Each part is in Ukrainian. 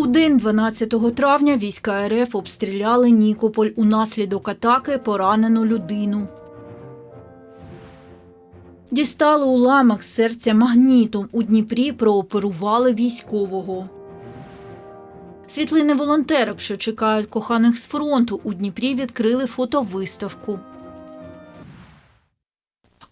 У день 12 травня війська РФ обстріляли Нікополь. Унаслідок атаки поранено людину. Дістали уламок з серця магнітом. У Дніпрі прооперували військового. Світлини волонтерок, що чекають коханих з фронту, у Дніпрі відкрили фотовиставку.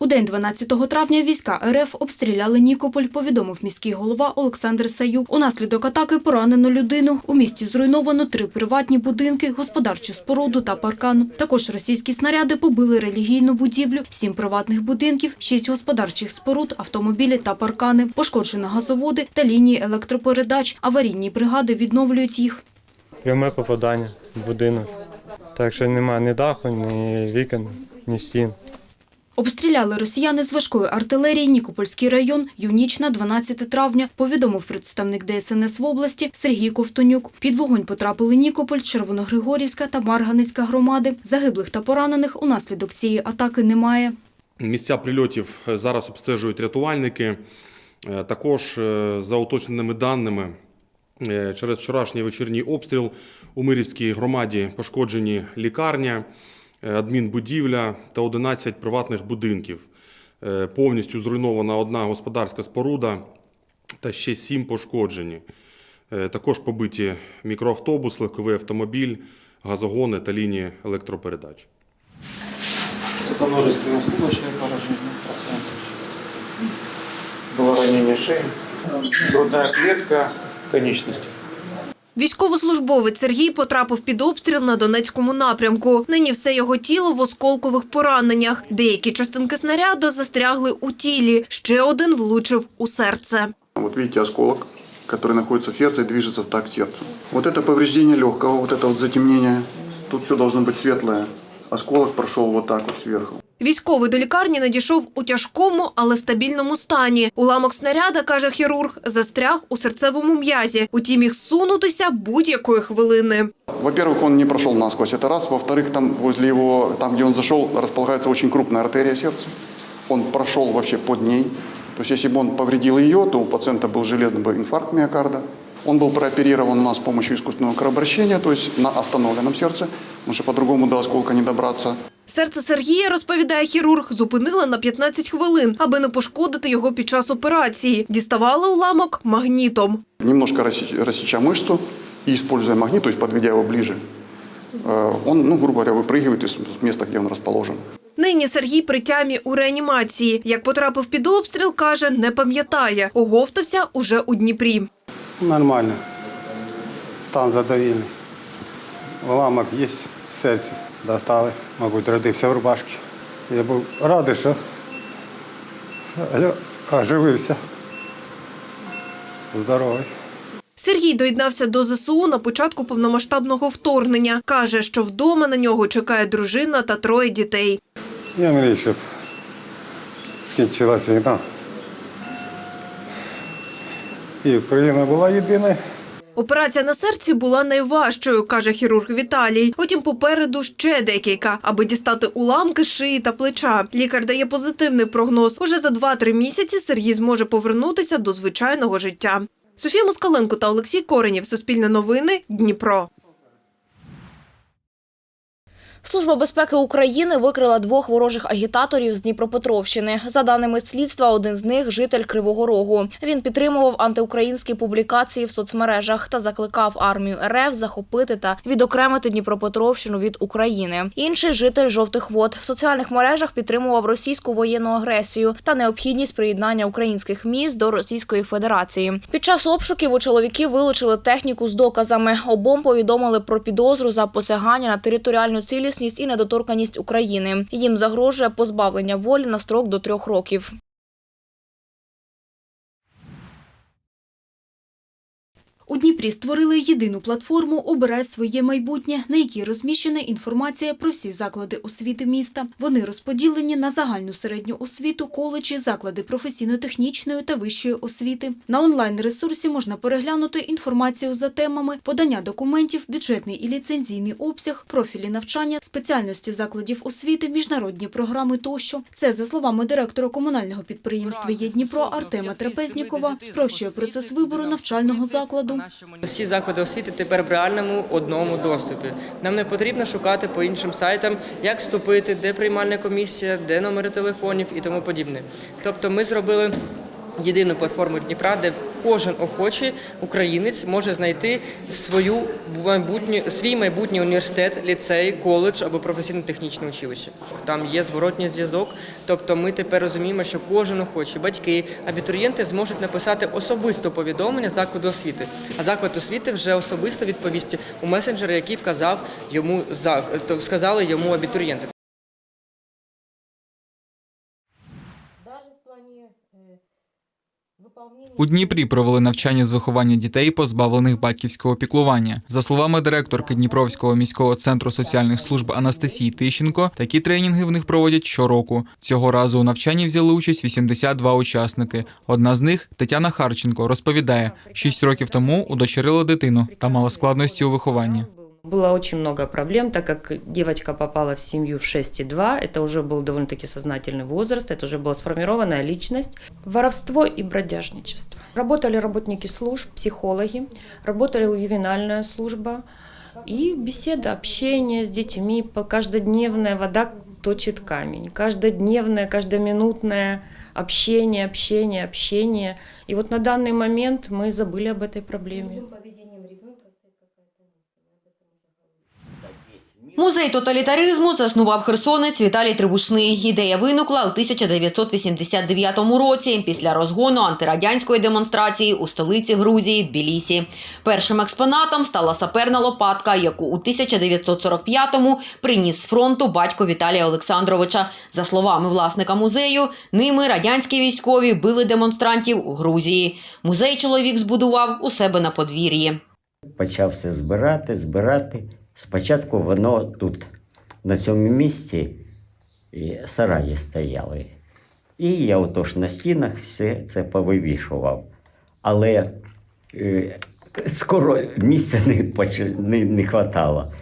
День 12 травня війська РФ обстріляли Нікополь, повідомив міський голова Олександр Саюк. Унаслідок атаки поранено людину. У місті зруйновано три приватні будинки, господарчу споруду та паркан. Також російські снаряди побили релігійну будівлю, сім приватних будинків, шість господарчих споруд, автомобілі та паркани. Пошкоджено газоводи та лінії електропередач. Аварійні бригади відновлюють їх. Пряме попадання в будинок. Так що немає ні даху, ні вікон, ні стін. Обстріляли росіяни з важкої артилерії Нікопольський район Юнічна 12 травня, повідомив представник ДСНС в області Сергій Ковтонюк. Під вогонь потрапили Нікополь, Червоногригорівська та Марганицька громади. Загиблих та поранених унаслідок цієї атаки немає. Місця прильотів зараз обстежують рятувальники. Е, Також е, за уточненими даними, е, через вчорашній вечірній обстріл у Мирівській громаді пошкоджені лікарня, адмінбудівля та 11 приватних будинків. Е, Повністю зруйнована одна господарська споруда та ще сім пошкоджені. Е, Також побиті мікроавтобус, легковий автомобіль, газогони та лінії електропередач. Это множественное скулочное поражение процентов. Было ранение шеи, грудная клетка, конечности. Військовослужбовець Сергій потрапив під обстріл на Донецькому напрямку. Нині все його тіло в осколкових пораненнях. Деякі частинки снаряду застрягли у тілі. Ще один влучив у серце. Вот видите осколок, который находится в сердце и движется так к сердцу. Вот это повреждение легкого, вот это вот затемнение. Тут все должно быть светлое. Осколок прошел вот так вот сверху. Військовий до лікарні надійшов у тяжкому, але стабільному стані. Уламок снаряда, каже хірург, застряг у серцевому м'язі. Утім, міг сунутися будь-якої хвилини. Во-первых, он не прошел насквозь, это раз. Во-вторых, там возле его, там где он зашел, располагается очень крупная артерия сердца. Он прошел вообще под ней. То есть если бы он повредил ее, то у пациента был железный бы инфаркт миокарда. Он был прооперирован у нас с помощью искусственного кровообращения, то есть на остановленном сердце, потому что по-другому до осколка не добраться. Серце Сергія, розповідає хірург, зупинили на 15 хвилин, аби не пошкодити його під час операції. Діставали уламок магнітом. немножко рассеч- рассеча мышцу и используя магнит, то есть подведя его ближе, э, он, ну, грубо говоря, выпрыгивает из с места, где он расположен. Нині Сергій при тямі у реанімації. Як потрапив під обстріл, каже, не пам'ятає. Оговтався уже у Дніпрі. Нормально. Стан задовільний. Уламок є в серці. Достали. Мабуть, родився в рубашці. Я був радий, що оживився. Здоровий. Сергій доєднався до ЗСУ на початку повномасштабного вторгнення. Каже, що вдома на нього чекає дружина та троє дітей. Я мрію, щоб скінчилася війна. І Україна була єдиною. Операція на серці була найважчою, каже хірург Віталій. Потім попереду ще декілька, аби дістати уламки шиї та плеча. Лікар дає позитивний прогноз. Уже за 2-3 місяці Сергій зможе повернутися до звичайного життя. Софія Москаленко та Олексій Коренів. Суспільне новини. Дніпро. Служба безпеки України викрила двох ворожих агітаторів з Дніпропетровщини. За даними слідства, один з них житель Кривого Рогу. Він підтримував антиукраїнські публікації в соцмережах та закликав армію РФ захопити та відокремити Дніпропетровщину від України. Інший житель жовтих вод в соціальних мережах підтримував російську воєнну агресію та необхідність приєднання українських міст до Російської Федерації. Під час обшуків у чоловіків вилучили техніку з доказами. Обом повідомили про підозру за посягання на територіальну цілісність і недоторканість України. Їм загрожує позбавлення волі на строк до трьох років. У Дніпрі створили єдину платформу «Обирай своє майбутнє», на якій розміщена інформація про всі заклади освіти міста. Вони розподілені на загальну середню освіту, коледжі, заклади професійно-технічної та вищої освіти. На онлайн-ресурсі можна переглянути інформацію за темами подання документів, бюджетний і ліцензійний обсяг, профілі навчання, спеціальності закладів освіти, міжнародні програми тощо. Це, за словами директора комунального підприємства «Є Дніпро» Артема Трапезнікова, спрощує процес вибору навчального закладу Всі заклади освіти тепер в реальному одному доступі. Нам не потрібно шукати по іншим сайтам, як вступити, де приймальна комісія, де номери телефонів і тому подібне. Тобто ми зробили єдину платформу Дніпра, де кожен охочий українець може знайти свою майбутню, свій майбутній університет, ліцей, коледж або професійно-технічне училище. Там є зворотній зв'язок. Тобто ми тепер розуміємо, що кожен охочий, батьки, абітурієнти зможуть написати особисто повідомлення закладу освіти. А заклад освіти вже особисто відповість у месенджери, який вказав йому за сказали йому абітурієнти. У Дніпрі провели навчання з виховання дітей, позбавлених батьківського піклування. За словами директорки Дніпровського міського центру соціальних служб Анастасії Тищенко, такі тренінги в них проводять щороку. Цього разу у навчанні взяли участь 82 учасники. Одна з них Тетяна Харченко розповідає, 6 років тому удочерила дитину та мала складності у вихованні. Было очень много проблем, так как девочка попала в семью в 6,2, это уже был довольно-таки сознательный возраст, это уже была сформированная личность. Воровство и бродяжничество. Работали работники служб, психологи, работали ювенальная служба и беседа, общение с детьми, каждодневная вода точит камень, каждодневное, каждоминутное общение, общение, общение. И вот на данный момент мы забыли об этой проблеме. Музей тоталітаризму заснував херсонець Віталій Трибушний. Ідея виникла у 1989 році після розгону антирадянської демонстрації у столиці Грузії Тбілісі. Першим експонатом стала саперна лопатка, яку у 1945-му приніс з фронту батько Віталія Олександровича. За словами власника музею, ними радянські військові били демонстрантів у Грузії. Музей чоловік збудував у себе на подвір'ї. почав все збирати, збирати. Спочатку воно тут, на цьому місці, сараї стояли. І я отож на стінах все це повивішував. Але е, скоро місця не, не, не хватало.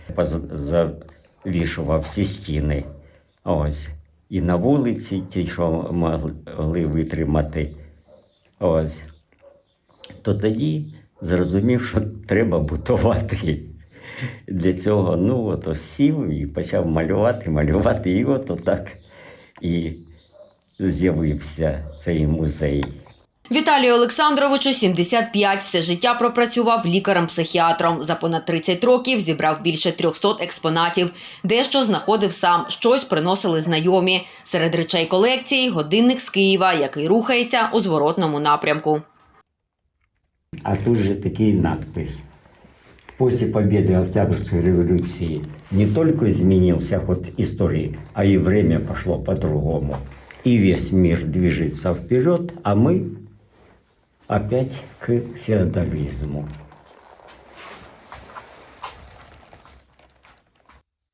Завішував всі стіни. Ось. І на вулиці ті, що могли витримати. Ось. То тоді зрозумів, що треба будувати. Для цього ну, ото сів і почав малювати, малювати. І от отак і з'явився цей музей. Віталію Олександровичу 75, все життя пропрацював лікарем-психіатром. За понад 30 років зібрав більше 300 експонатів. Дещо знаходив сам, щось приносили знайомі. Серед речей колекції годинник з Києва, який рухається у зворотному напрямку. А тут же такий надпис. После победы Октябрьской революции не только изменился ход истории, а и время пошло по-другому. И весь мир движется вперед, а мы опять к феодализму.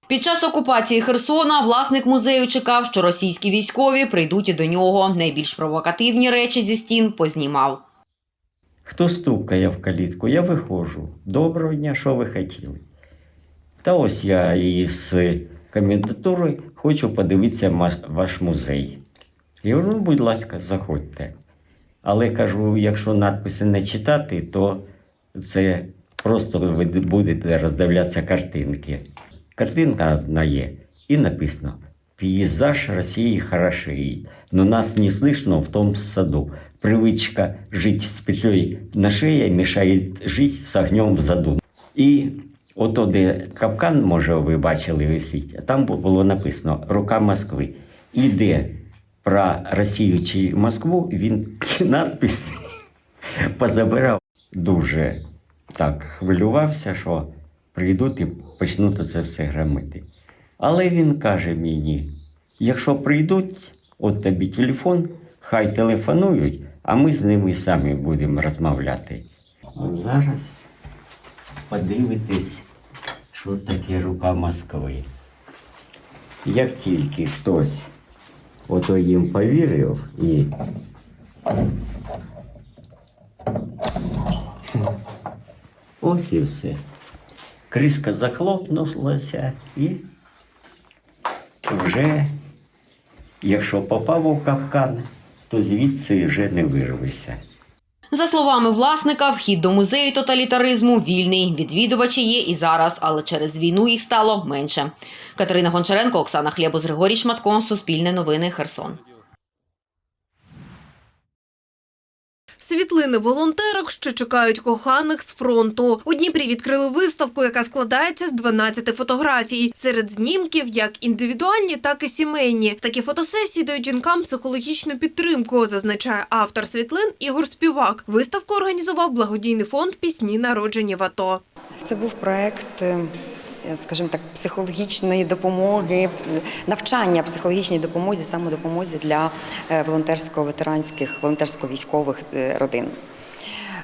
Під час окупації Херсона власник музею чекав, що російські військові прийдуть і до нього. Найбільш провокативні речі зі стін познімав. Хто стукає в калітку, я виходжу. Доброго дня, що ви хотіли? Та ось я із комендатури хочу подивитися ваш музей. Я говорю, ну, будь ласка, заходьте. Але кажу, якщо надписи не читати, то це просто ви будете роздивлятися картинки. Картинка одна є, і написано: Пейзаж Росії хороший, но нас не слышно в том саду. Привычка жить с петлей на шее мешает жить з огнем в заду. І ото, де капкан, може, ви бачили висить, там бу- було написано Рука Москви. І де про Росію чи Москву він ті надписи позабирав. Дуже так хвилювався, що прийдуть і почнуть це все громити. Але він каже мені: якщо прийдуть, от тобі телефон, хай телефонують, а ми з ними самі будемо розмовляти. От зараз подивитись, що таке рука Москви. Як тільки хтось ото їм повірив і ось і все. Кришка захлопнулася і вже, якщо попав у капкан, то звідси вже не вирвешся. За словами власника, вхід до музею тоталітаризму вільний. Відвідувачі є і зараз, але через війну їх стало менше. Катерина Гончаренко, Оксана Хлєбус, Григорій Шматко, Суспільне новини, Херсон. Світлини волонтерок, що чекають коханих з фронту. У Дніпрі відкрили виставку, яка складається з 12 фотографій. Серед знімків як індивідуальні, так і сімейні. Такі фотосесії дають жінкам психологічну підтримку, зазначає автор світлин Ігор Співак. Виставку організував благодійний фонд пісні народжені в АТО. Це був проект, е, скажімо так, психологічної допомоги, навчання психологічній допомозі, самодопомозі для е, волонтерсько-ветеранських, волонтерсько-військових е, родин.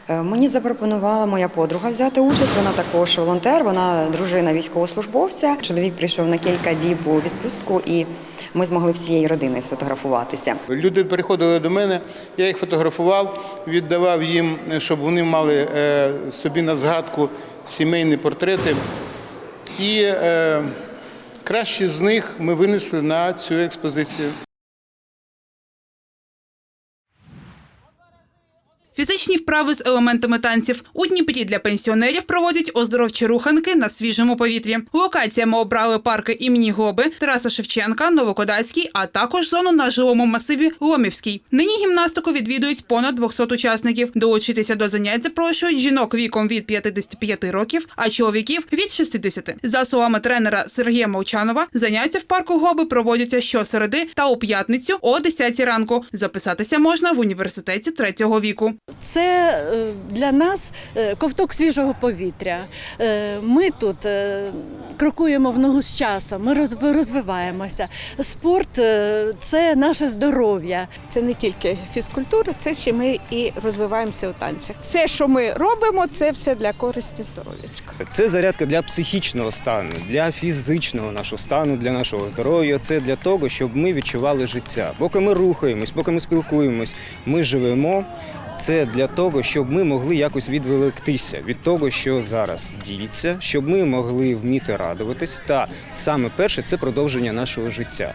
Е, Мені запропонувала моя подруга взяти участь. Вона також волонтер, вона дружина військовослужбовця. Чоловік прийшов на кілька діб у відпустку і ми змогли всією родиною сфотографуватися. Люди приходили до мене, я їх фотографував, віддавав їм, щоб вони мали е, собі на згадку сімейні портрети. І е, кращі з них ми винесли на цю експозицію. Фізичні вправи з елементами танців у Дніпрі для пенсіонерів проводять оздоровчі руханки на свіжому повітрі. Локаціями обрали парки імені Глоби, Тараса Шевченка, Новокодацький, а також зону на жилому масиві Ломівський. Нині гімнастику відвідують понад 200 учасників. Долучитися до занять запрошують жінок віком від 55 років, а чоловіків від 60. За словами тренера Сергія Молчанова, заняття в парку Глоби проводяться щосереди та у п'ятницю о 10 ранку. Записатися можна в університеті третього віку. Це е, для нас е, ковток свіжого повітря. Е, Ми тут крокуємо в ногу з часом, ми розв- розвиваємося. Спорт це наше здоров'я. Це не тільки фізкультура, це ще ми і розвиваємося у танцях. Все, що ми робимо, це все для користі здоров'ячка. Це зарядка для психічного стану, для фізичного нашого стану, для нашого здоров'я. Це для того, щоб ми відчували життя. Поки ми рухаємось, поки ми спілкуємось, ми живемо. Це для того, щоб ми могли якось відвелектися від того, що зараз діється, щоб ми могли вміти радуватись. Та саме перше це продовження нашого життя.